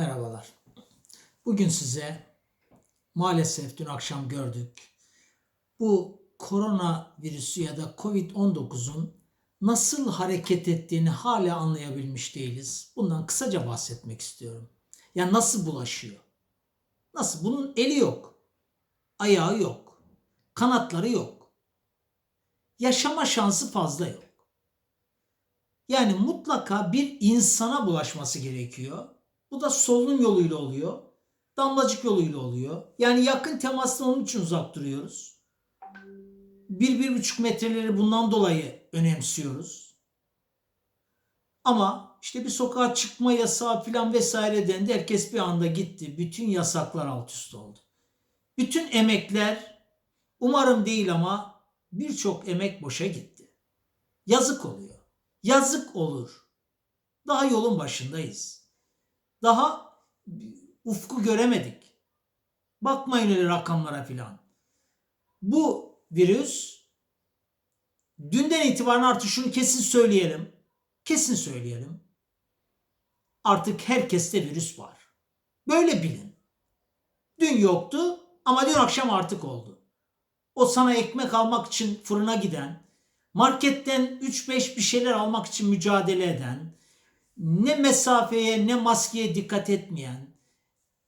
Merhabalar. Bugün size maalesef dün akşam gördük. Bu korona virüsü ya da Covid-19'un nasıl hareket ettiğini hala anlayabilmiş değiliz. Bundan kısaca bahsetmek istiyorum. Ya nasıl bulaşıyor? Nasıl? Bunun eli yok. Ayağı yok. Kanatları yok. Yaşama şansı fazla yok. Yani mutlaka bir insana bulaşması gerekiyor. Bu da solunum yoluyla oluyor. Damlacık yoluyla oluyor. Yani yakın temastan onun için uzak duruyoruz. Bir, bir buçuk metreleri bundan dolayı önemsiyoruz. Ama işte bir sokağa çıkma yasağı falan vesaire dendi. Herkes bir anda gitti. Bütün yasaklar alt üst oldu. Bütün emekler umarım değil ama birçok emek boşa gitti. Yazık oluyor. Yazık olur. Daha yolun başındayız. Daha ufku göremedik. Bakmayın öyle rakamlara filan. Bu virüs dünden itibaren artık şunu kesin söyleyelim. Kesin söyleyelim. Artık herkeste virüs var. Böyle bilin. Dün yoktu ama dün akşam artık oldu. O sana ekmek almak için fırına giden, marketten 3-5 bir şeyler almak için mücadele eden, ne mesafeye ne maskeye dikkat etmeyen,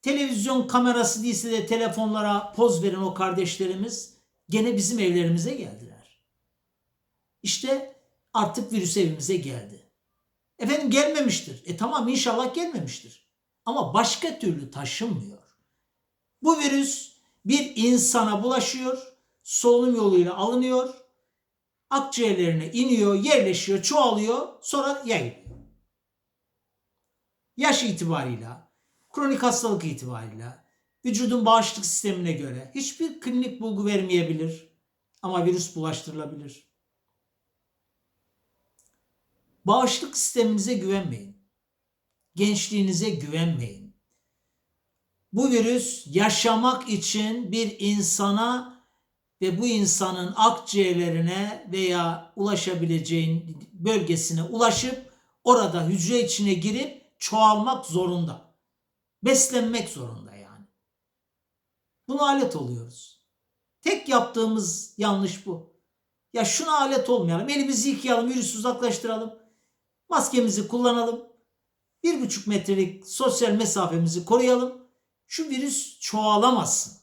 televizyon kamerası değilse de telefonlara poz veren o kardeşlerimiz gene bizim evlerimize geldiler. İşte artık virüs evimize geldi. Efendim gelmemiştir. E tamam inşallah gelmemiştir. Ama başka türlü taşınmıyor. Bu virüs bir insana bulaşıyor, solunum yoluyla alınıyor, akciğerlerine iniyor, yerleşiyor, çoğalıyor, sonra yayılıyor. Yaş itibarıyla, kronik hastalık itibarıyla, vücudun bağışıklık sistemine göre hiçbir klinik bulgu vermeyebilir ama virüs bulaştırılabilir. Bağışıklık sisteminize güvenmeyin. Gençliğinize güvenmeyin. Bu virüs yaşamak için bir insana ve bu insanın akciğerlerine veya ulaşabileceğin bölgesine ulaşıp orada hücre içine girip çoğalmak zorunda. Beslenmek zorunda yani. Buna alet oluyoruz. Tek yaptığımız yanlış bu. Ya şuna alet olmayalım. Elimizi yıkayalım, virüsü uzaklaştıralım. Maskemizi kullanalım. Bir buçuk metrelik sosyal mesafemizi koruyalım. Şu virüs çoğalamasın.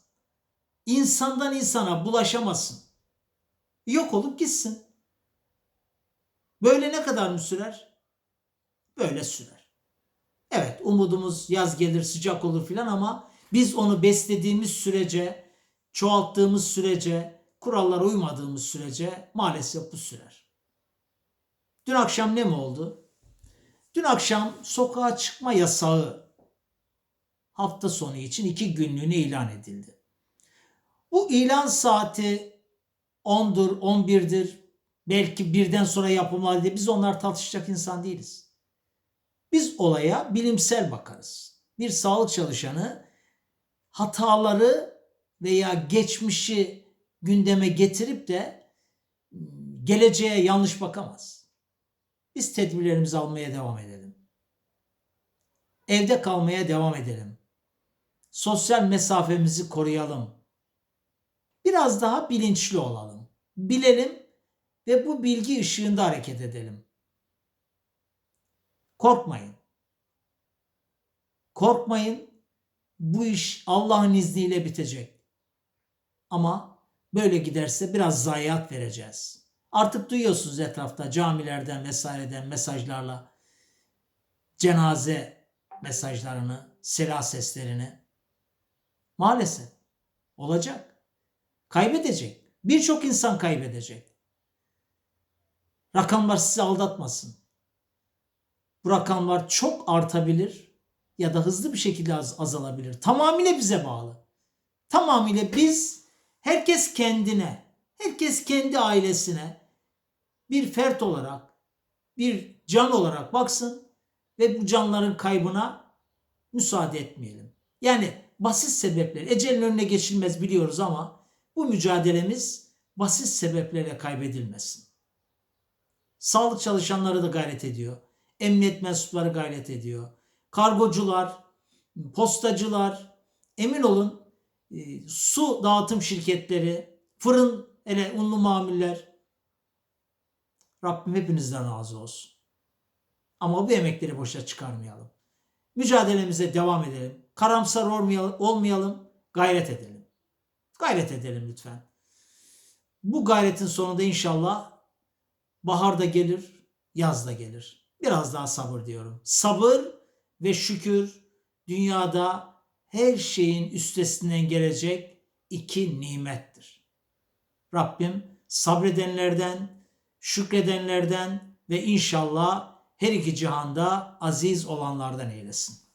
İnsandan insana bulaşamasın. Yok olup gitsin. Böyle ne kadar mı sürer? Böyle sürer. Evet umudumuz yaz gelir sıcak olur filan ama biz onu beslediğimiz sürece, çoğalttığımız sürece, kurallara uymadığımız sürece maalesef bu sürer. Dün akşam ne mi oldu? Dün akşam sokağa çıkma yasağı hafta sonu için iki günlüğüne ilan edildi. Bu ilan saati 10'dur, 11'dir. Belki birden sonra yapılmalı diye biz onlar tartışacak insan değiliz. Biz olaya bilimsel bakarız. Bir sağlık çalışanı hataları veya geçmişi gündeme getirip de geleceğe yanlış bakamaz. Biz tedbirlerimizi almaya devam edelim. Evde kalmaya devam edelim. Sosyal mesafemizi koruyalım. Biraz daha bilinçli olalım. Bilelim ve bu bilgi ışığında hareket edelim. Korkmayın. Korkmayın. Bu iş Allah'ın izniyle bitecek. Ama böyle giderse biraz zayiat vereceğiz. Artık duyuyorsunuz etrafta camilerden vesaireden mesajlarla cenaze mesajlarını, silah seslerini. Maalesef olacak. Kaybedecek. Birçok insan kaybedecek. Rakamlar sizi aldatmasın. Bu rakamlar çok artabilir ya da hızlı bir şekilde az azalabilir. Tamamıyla bize bağlı. Tamamıyla biz herkes kendine, herkes kendi ailesine bir fert olarak, bir can olarak baksın ve bu canların kaybına müsaade etmeyelim. Yani basit sebepler, ecelin önüne geçilmez biliyoruz ama bu mücadelemiz basit sebeplerle kaybedilmesin. Sağlık çalışanları da gayret ediyor. Emniyet mensupları gayret ediyor. Kargocular, postacılar, emin olun e, su dağıtım şirketleri, fırın, hele unlu mamuller. Rabbim hepinizden razı olsun. Ama bu emekleri boşa çıkarmayalım. Mücadelemize devam edelim. Karamsar olmayalım gayret edelim. Gayret edelim lütfen. Bu gayretin sonunda inşallah bahar da gelir, yaz da gelir. Biraz daha sabır diyorum. Sabır ve şükür dünyada her şeyin üstesinden gelecek iki nimettir. Rabbim sabredenlerden, şükredenlerden ve inşallah her iki cihanda aziz olanlardan eylesin.